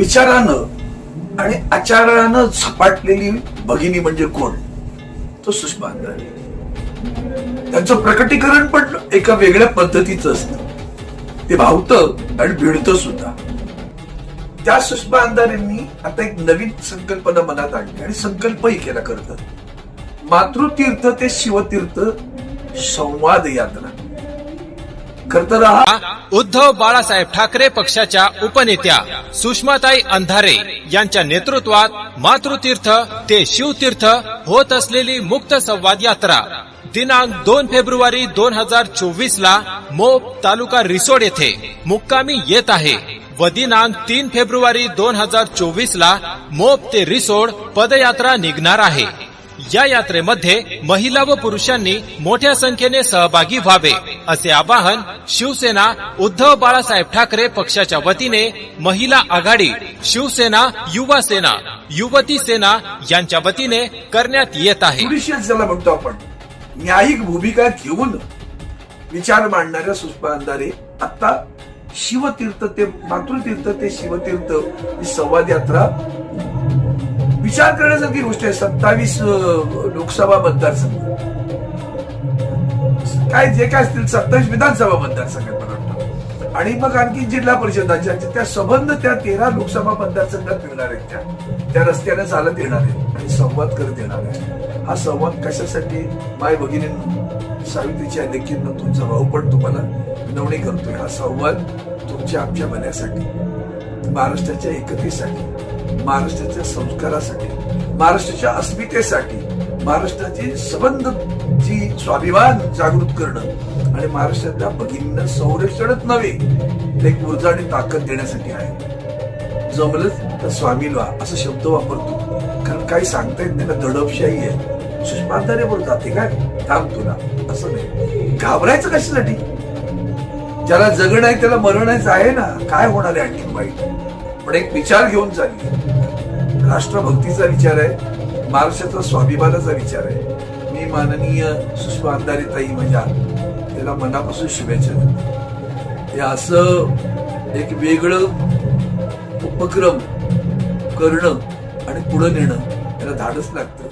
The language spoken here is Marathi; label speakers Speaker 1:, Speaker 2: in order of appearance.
Speaker 1: विचारानं आणि आचारानं झपाटलेली भगिनी म्हणजे कोण? तो सुषमा अंधारे. त्यांचं प्रकटीकरण पण एका वेगळ्या पद्धतीचं असतं. ते भावतं आणि भिडतं सुद्धा. त्या सुषमा अंधारेंनी आता एक नवीन संकल्पना मनात आणली आणि संकल्पही केला खरं मातृतीर्थ ते शिवतीर्थ संवाद यात्रा. खर तर हा
Speaker 2: उद्धव बाळासाहेब ठाकरे पक्षाच्या उपनेत्या सुषमाताई अंधारे यांच्या नेतृत्वात मातृतीर्थ ते शिवतीर्थ होत असलेली मुक्त संवाद यात्रा. दिनांक दोन फेब्रुवारी दोन हजार चोवीस ला मोप तालुका रिसोड येथे मुक्कामी येत आहे व दिनांक तीन फेब्रुवारी दोन हजार चोवीस ला मोप ते रिसोड पदयात्रा निघणार आहे. या यात्रेमध्ये महिला व पुरुषांनी मोठ्या संख्येने सहभागी व्हावे असे आवाहन शिवसेना उद्धव बाळासाहेब ठाकरे पक्षाच्या वतीने महिला आघाडी शिवसेना युवा सेना युवती सेना यांच्या वतीने करण्यात येत आहे.
Speaker 1: ज्याला म्हणतो आपण न्यायिक भूमिका घेऊन विचार मांडणाऱ्या सुषमा अंधारे आता शिवतीर्थ ते मातृतीर्थ ते शिवतीर्थ ही संवाद यात्रा विचार करण्यासारखी गोष्ट आहे सत्तावीस लोकसभा मतदारसंघ. काय जे काय असतील सत्तावीस विधानसभा मतदारसंघात मला वाटतं. आणि मग आणखी जिल्हा परिषदाच्या त्या संबंध त्या तेरा लोकसभा मतदारसंघात मिळणार आहेत त्या. त्या रस्त्याने चालत येणार आहेत आणि संवाद करत येणार आहे हा संवाद कशासाठी? माय भगिनी सावित्रीच्या लेखींना तुमचा भाऊ पण तुम्हाला विनवणी करतोय. हा संवाद तुमच्या आमच्या मनासाठी महाराष्ट्राच्या एकतेसाठी. महाराष्ट्राच्या संस्कारासाठी महाराष्ट्राच्या अस्मितेसाठी महाराष्ट्राची संबंधची स्वाभिमान जागृत करणं आणि महाराष्ट्रातल्या भगिनींना संरक्षणच नव्हे तर एक ऊर्जा आणि ताकद देण्यासाठी आहे. जमलंच तर स्वामील व्हा असा शब्द वापरतो. कारण काही सांगता येत नाही ना दडपशाही आहे. सुषमांतारे बोलतात ते काय? थांब तुला. असं नाही. घाबरायचं कशासाठी? ज्याला जगण आहे त्याला मरणायचं आहे ना. काय होणार आहे आणखी वाईट पण एक विचार घेऊन चालली राष्ट्रभक्तीचा विचार आहे महाराष्ट्राचा स्वाभिमानाचा विचार आहे. मी माननीय सुषमा अंधारे ताई माझ्या त्याला मनापासून शुभेच्छा देतो. हे असं एक वेगळं उपक्रम करणं आणि पुढं नेणं त्याला धाडच लागतं.